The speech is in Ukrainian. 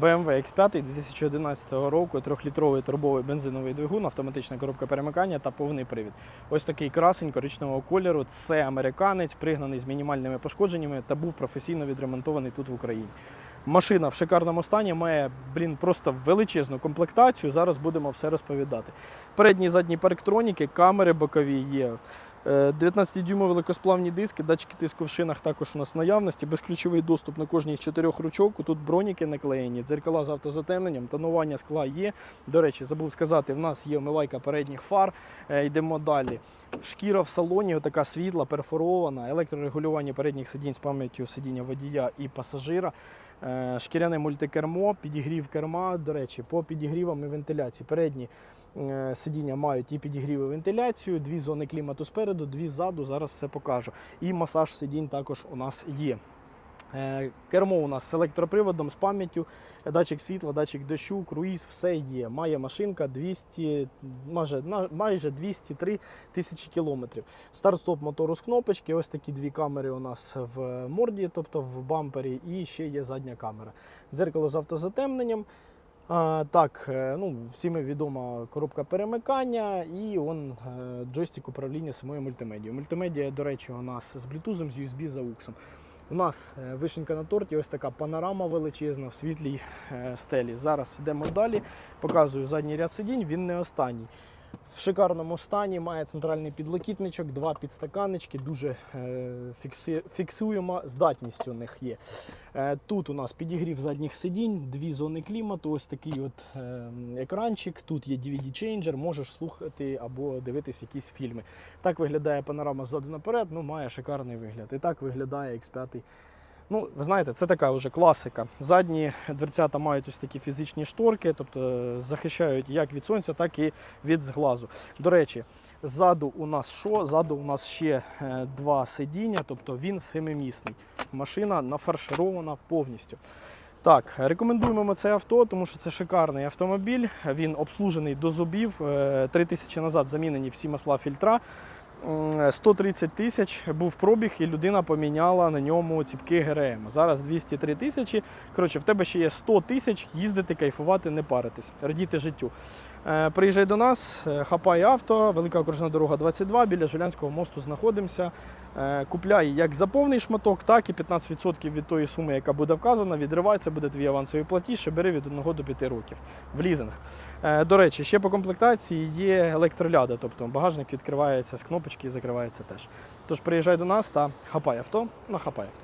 BMW X5 2011 року, 3-літровий турбовий бензиновий двигун, автоматична коробка перемикання та повний привід. Ось такий красень коричневого кольору. Це американець, пригнаний з мінімальними пошкодженнями та був професійно відремонтований тут в Україні. Машина в шикарному стані має, блін, просто величезну комплектацію. Зараз будемо все розповідати. Передні задні парктроніки, камери бокові є. Е, 19-дюймові великосплавні диски, датчики тиску в шинах також у нас в наявності, безключовий доступ на кожній з чотирьох ручок. Тут броніки наклеєні, дзеркала з автозатемненням, тонування скла є. До речі, забув сказати, в нас є вмивайка передніх фар. Е, Йдемо далі. Шкіра в салоні, така світла, перфорована, електрорегулювання передніх сидінь з пам'яттю сидіння водія і пасажира. Е, Шкіряне мультикермо, підігрів керма. До речі, по підігрівам і вентиляції. Передні е, сидіння мають і підігрів і вентиляцію, дві зони клімату спереду, дві ззаду. Зараз все покажу. І масаж сидінь також у нас є. Е, Кермо у нас з електроприводом, з пам'яттю, датчик світла, датчик дощу, круїз, все є. Має машинка 200, майже, майже 203 тисячі кілометрів. Старт-стоп мотору з кнопочки, ось такі дві камери у нас в морді, тобто в бампері, і ще є задня камера. Дзеркало з автозатемненням. Так, е, ну, всім відома коробка перемикання і он е, джойстик управління самою мультимедією. Мультимедія, до речі, у нас з Bluetooth, з USB, з AUX. У нас е, вишенька на торті, ось така панорама величезна в світлій стелі. Зараз йдемо далі, показую задній ряд сидінь, він не останній. В шикарному стані має центральний підлокітничок, два підстаканнички, дуже е, фіксуємо здатність у них є. Е, Тут у нас підігрів задніх сидінь, дві зони клімату, ось такий от е, екранчик. Тут є DVD-чейнджер, можеш слухати або дивитись якісь фільми. Так виглядає панорама ззаду наперед, ну має шикарний вигляд. І так виглядає X5. Ну, ви знаєте, це така вже класика. Задні дверцята мають ось такі фізичні шторки, тобто е, захищають як від сонця, так і від зглазу. До речі, ззаду у нас що? Ззаду у нас ще е, два сидіння, тобто він семимісний. Машина нафарширована повністю. Так, рекомендуємо ми це авто, тому що це шикарний автомобіль. Він обслужений до зубів. Е, Три тисячі назад замінені всі масла фільтра. М, 130 тисяч був пробіг, і людина поміняла на ньому ціпки ГРМ. Зараз 203 тисячі. Коротше, в тебе ще є 100 тисяч їздити, кайфувати, не паритись, радіти життю. Е, Приїжджай до нас, е, хапай авто, велика окружна дорога 22, біля Жулянського мосту знаходимося. Е, Купляй як за повний шматок, так і 15% від тої суми, яка буде вказана, відривається, буде твій авансовий платіж, і бери від 1 до 5 років в лізинг. До речі, ще по комплектації є електроляда, тобто багажник відкривається з кнопочки і закривається теж. Тож приїжджай до нас та хапай авто, на хапай авто.